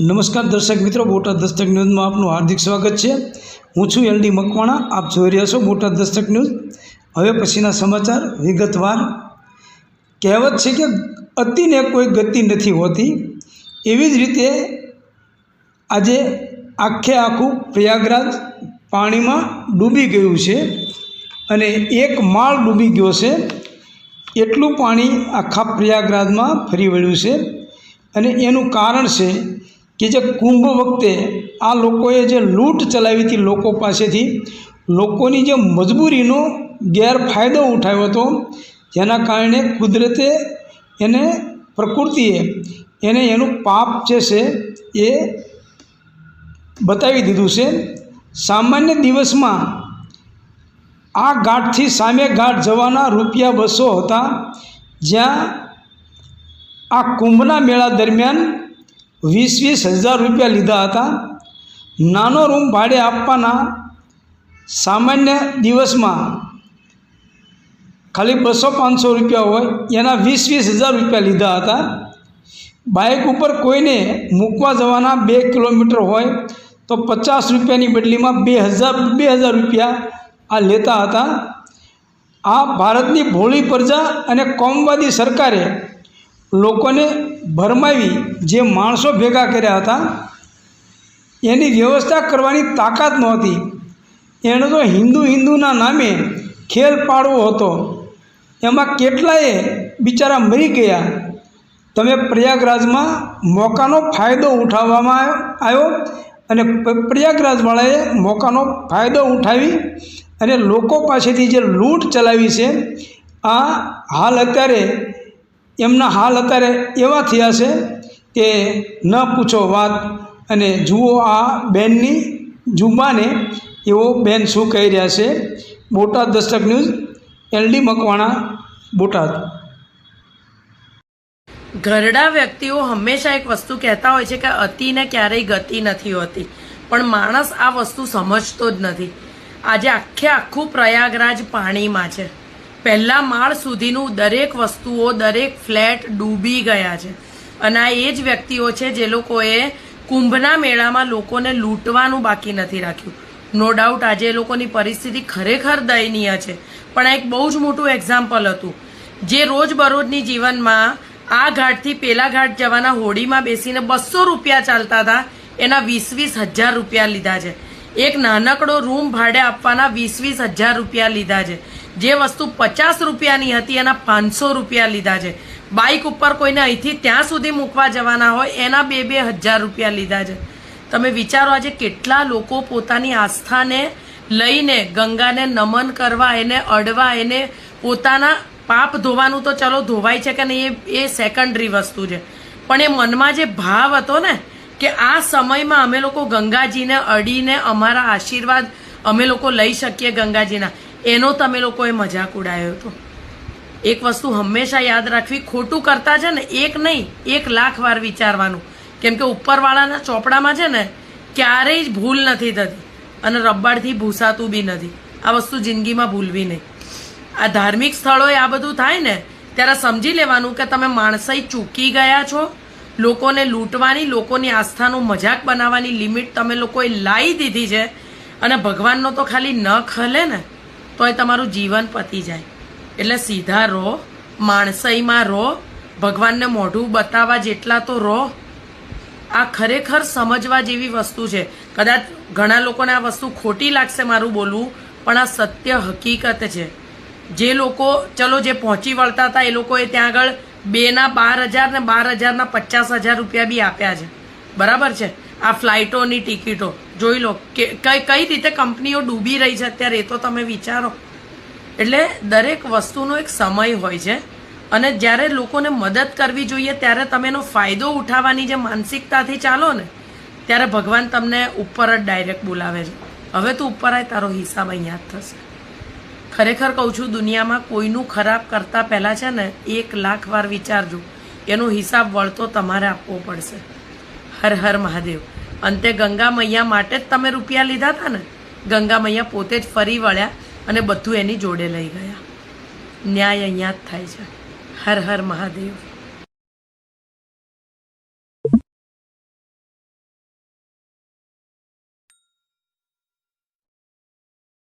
નમસ્કાર દર્શક મિત્રો, બોટાદ દસ્તક ન્યૂઝમાં આપનું હાર્દિક સ્વાગત છે. હું છું એલડી મકવાણા, આપ જોઈ રહ્યા છો બોટાદ દસ્તક ન્યૂઝ. હવે પછીના સમાચાર વિગતવાર. કહેવત છે કે અતિને કોઈ ગતિ નથી હોતી. એવી જ રીતે આજે આખે આખું પ્રયાગરાજ પાણીમાં ડૂબી ગયું છે અને એક માળ ડૂબી ગયો છે. એટલું પાણી આખા પ્રયાગરાજમાં ફરી વળ્યું છે અને એનું કારણ છે કે જે કુંભ વખતે આ લોકોએ જે લૂંટ ચલાવી હતી લોકો પાસેથી, લોકોની જે મજબૂરીનો ગેરફાયદો ઉઠાવ્યો હતો, જેના કારણે કુદરતે એને, પ્રકૃતિએ એને એનું પાપ જે છે એ બતાવી દીધું છે. સામાન્ય દિવસમાં આ ઘાટથી સામે ઘાટ જવાના રૂપિયા બસો હતા, જ્યાં આ કુંભના મેળા દરમિયાન વીસ વીસ હજાર રૂપિયા લીધા હતા. નાનો રૂમ ભાડે આપવાના સામાન્ય દિવસમાં ખાલી બસો પાંચસો રૂપિયા હોય, એના વીસ વીસ હજાર રૂપિયા લીધા હતા. બાઇક ઉપર કોઈને મૂકવા જવાના બે કિલોમીટર હોય, તો પચાસ રૂપિયાની બદલીમાં બે હજાર બે હજાર રૂપિયા આ લેતા હતા. આ ભારતની ભોળી પ્રજા અને કોમવાદી સરકારે લોકોને ભરમાવી જે માણસો ભેગા કર્યા હતા, એની વ્યવસ્થા કરવાની તાકાત નહોતી. એણે તો હિન્દુ હિન્દુના નામે ખેલ પાડવો હતો. એમાં કેટલાય બિચારા મરી ગયા. તમે પ્રયાગરાજમાં મોકાનો ફાયદો ઉઠાવવામાં આવ્યો અને પ્રયાગરાજવાળાએ મોકાનો ફાયદો ઉઠાવી અને લોકો પાસેથી જે લૂંટ ચલાવી છે, આ હાલ અત્યારે એમના હાલ અત્યારે એવા થયા છે કે ન પૂછો વાત અને જુઓ આ બેનની જુબાને એવો બેન શું કહી રહ્યા છે. Botad Dastak news, LD Makwana, Botad. ઘરડા વ્યક્તિઓ હંમેશા એક વસ્તુ કહેતા હોય છે કે અતિને ક્યારેય ગતિ નથી હોતી. પણ માણસ આ વસ્તુ સમજતો જ નથી. આજે આખે આખું પ્રયાગરાજ પાણીમાં છે. પહેલા માળ સુધીનું દરેક વસ્તુઓ, દરેક ફ્લેટ ડૂબી ગયા છે. અને આ એ જ વ્યક્તિઓ છે જે લોકોએ કુંભના મેળામાં લોકોને લૂંટવાનું બાકી નથી રાખ્યું. નો ડાઉટ આજે એ લોકોની પરિસ્થિતિ ખરેખર દયનીય છે. પણ આ એક બહુ જ મોટું એક્ઝામ્પલ હતું. જે રોજબરોજની જીવનમાં આ ઘાટથી પેલા ઘાટ જવાના હોડીમાં બેસીને બસો રૂપિયા ચાલતા હતા, એના વીસ વીસ હજાર રૂપિયા લીધા છે. એક નાનકડો રૂમ ભાડે આપવાના વીસ વીસ હજાર રૂપિયા લીધા છે. જે વસ્તુ પચાસ રૂપિયાની હતી એના પાંચસો રૂપિયા લીધા છે. બાઇક ઉપર કોઈને અહીંથી ત્યાં સુધી મૂકવા જવાના હોય, એના બે બે હજાર રૂપિયા લીધા છે. તમે વિચારો આજે કેટલા લોકો પોતાની આસ્થાને લઈને, ગંગાને નમન કરવા, એને અડવા, એને પોતાના પાપ ધોવાનું તો ચલો ધોવાય છે કે નહીં, એ એ સેકન્ડરી વસ્તુ છે. પણ એ મનમાં જે ભાવ હતો ને, કે આ સમયમાં અમે લોકો ગંગાજીને અડીને અમારા આશીર્વાદ અમે લોકો લઈ શકીએ ગંગાજીના. એનો તમે લોકોએ મજાક ઉડાયો હતો. એક વસ્તુ હંમેશા યાદ રાખવી, ખોટું કરતા છે ને, એક નહીં, એક લાખ વાર વિચારવાનું. કેમ કે ઉપરવાળાના ચોપડામાં છે ને, ક્યારેય ભૂલ નથી થતી અને રબ્બાડથી ભૂસાતું બી નથી. આ વસ્તુ જિંદગીમાં ભૂલવી નહીં. આ ધાર્મિક સ્થળોએ આ બધું થાય ને, ત્યારે સમજી લેવાનું કે તમે માણસાઈ ચૂકી ગયા છો. લોકોને લૂંટવાની, લોકોની આસ્થાનો મજાક બનાવવાની લિમિટ તમે લોકોએ લાવી દીધી છે અને ભગવાનનો તો ખાલી ન ખલે ને તોય તમારું જીવન પતી જાય. એટલે સીધા રહો, માણસાઈમાં રહો, ભગવાનને મોઢું બતાવવા જેટલા તો રહો. આ ખરેખર સમજવા જેવી વસ્તુ છે. કદાચ ઘણા લોકોને આ વસ્તુ ખોટી લાગશે મારું બોલવું, પણ આ સત્ય હકીકત છે. જે લોકો, ચલો જે પહોંચી વળતા હતા, એ લોકોએ ત્યાં આગળ બેના બાર હજાર ને બાર હજારના પચાસ હજાર રૂપિયા બી આપ્યા છે. બરાબર છે? આ ફ્લાઇટોની ટિકિટો. જોઈ લો, કે કઈ કઈ રીતે કંપનીઓ ડૂબી રહી છે અત્યારે એ તો તમે વિચારો. એટલે દરેક વસ્તુનો એક સમય હોય છે. અને જ્યારે લોકોને મદદ કરવી જોઈએ, ત્યારે તમે એનો ફાયદો ઉઠાવવાની જે માનસિકતાથી ચાલો ને, ત્યારે ભગવાન તમને ઉપર જ ડાયરેક્ટ બોલાવે છે. હવે તું ઉપર આય, તારો હિસાબ અહીંયા જ થશે. ખરેખર કહું છું, દુનિયામાં કોઈનું ખરાબ કરતાં પહેલાં છે ને, એક લાખ વાર વિચારજો. એનો હિસાબ વળતો તમારે આપવો પડશે. હર હર મહાદેવ. અંતે ગંગા મૈયા માટે જ તમે રૂપિયા લીધા હતા ને? ગંગા મૈયા પોતે જ ફરી વળ્યા અને બધું એની જોડે લઈ ગયા. ન્યાય અહીંયા જ થાય છે. હર હર મહાદેવ.